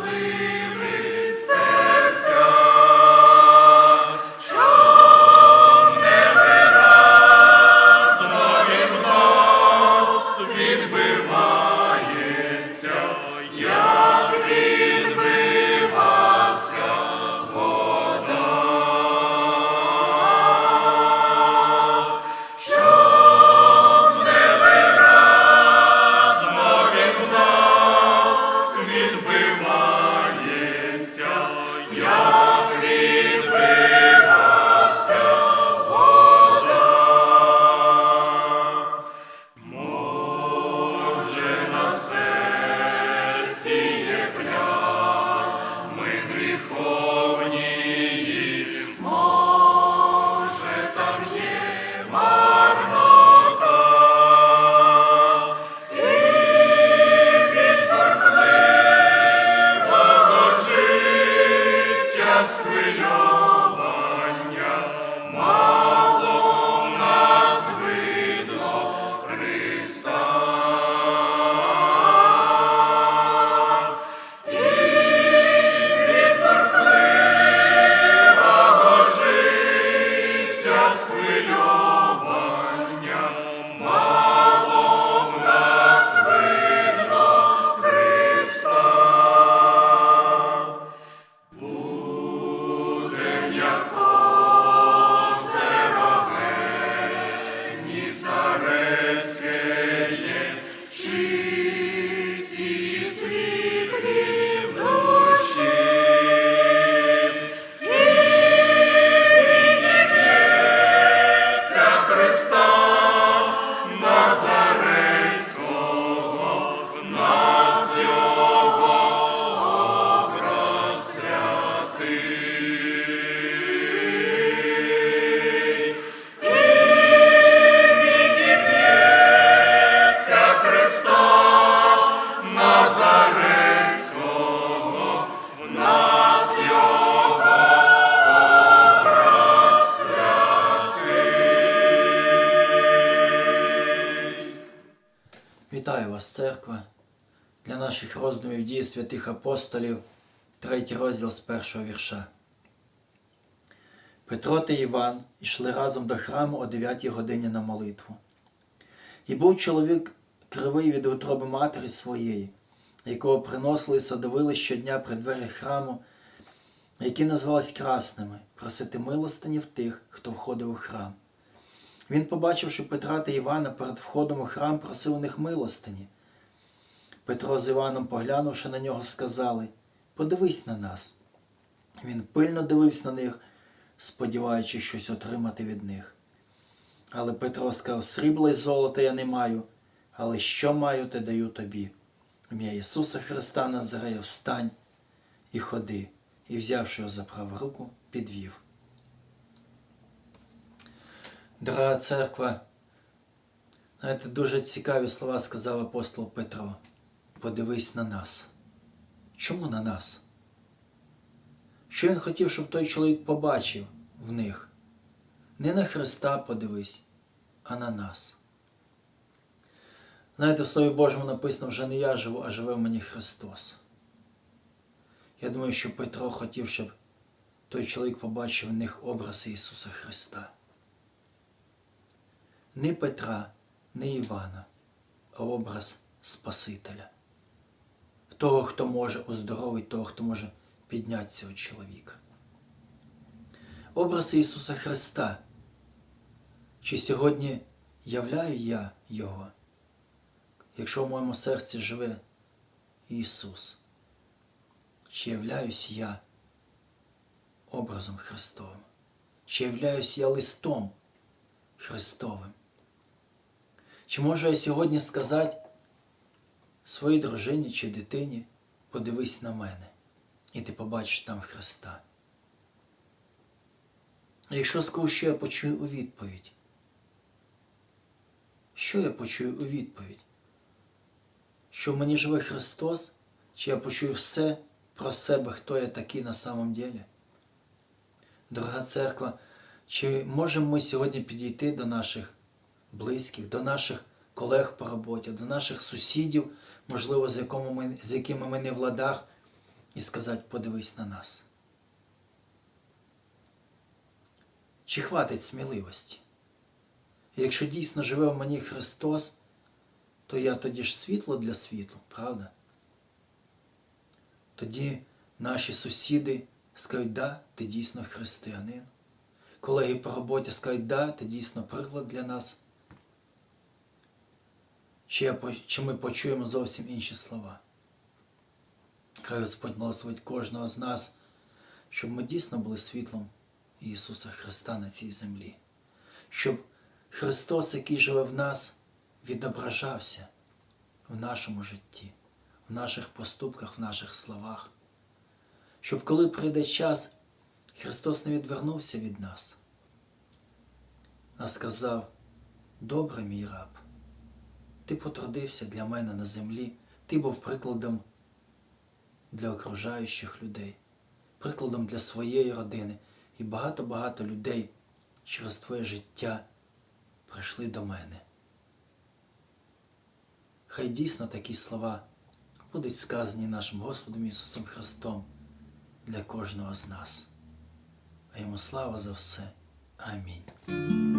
sleep. Церква для наших роздумів дії святих апостолів, третій розділ з першого вірша. Петро та Іван йшли разом до храму о 9 годині на молитву. І був чоловік кривий від утроби матері своєї, якого приносили і садовили щодня при дверях храму, які називались красними, просити милостині в тих, хто входив у храм. Він, побачивши Петра та Івана перед входом у храм, просив у них милостині. Петро з Іваном, поглянувши на нього, сказали Подивись на нас. Він пильно дивився на них, сподіваючись щось отримати від них. Але Петро сказав: Срібла й золота я не маю, але що маю, те даю тобі. Ім'я Ісуса Христа Назарея встань і ходи, і, взявши його за праву руку, підвів. Дорога церква, знаєте, дуже цікаві слова сказав апостол Петро. Подивись на нас. Чому на нас? Що він хотів, щоб той чоловік побачив в них? Не на Христа подивись, а на нас. Знаєте, в Слові Божому написано, вже не я живу, а живе в мені Христос. Я думаю, що Петро хотів, щоб той чоловік побачив в них образ Ісуса Христа. Не Петра, не Івана, а образ Спасителя. Того, хто може оздоровити, того, хто може підняти цього чоловіка. Образ Ісуса Христа. Чи сьогодні являю я Його, якщо в моєму серці живе Ісус? Чи являюсь я образом Христовим? Чи являюсь я листом Христовим? Чи можу я сьогодні сказати своїй дружині чи дитині, подивись на мене, і ти побачиш там Христа? А якщо скажу, що я почую у відповідь? Що я почую у відповідь? Що в мені живе Христос, чи я почую все про себе, хто я такий на самом деле? Дорога церква, чи можемо ми сьогодні підійти до наших близьких, до наших колег по роботі, до наших сусідів, можливо, з, якому ми, з якими ми не в ладах, і сказати, подивись на нас? Чи хватить сміливості? Якщо дійсно живе в мені Христос, то я тоді ж світло для світла, правда? Тоді наші сусіди скажуть, да, ти дійсно християнин. Колеги по роботі скажуть, да, ти дійсно приклад для нас. Чи, я, чи ми почуємо зовсім інші слова? Хай Господь благословить кожного з нас, щоб ми дійсно були світлом Ісуса Христа на цій землі, щоб Христос, який живе в нас, відображався в нашому житті, в наших поступках, в наших словах. Щоб коли прийде час, Христос не відвернувся від нас, а сказав: Добре, мій раб, ти потрудився для мене на землі, ти був прикладом для окружаючих людей, прикладом для своєї родини. І багато-багато людей через твоє життя прийшли до мене. Хай дійсно такі слова будуть сказані нашим Господом Ісусом Христом для кожного з нас. А йому слава за все. Амінь.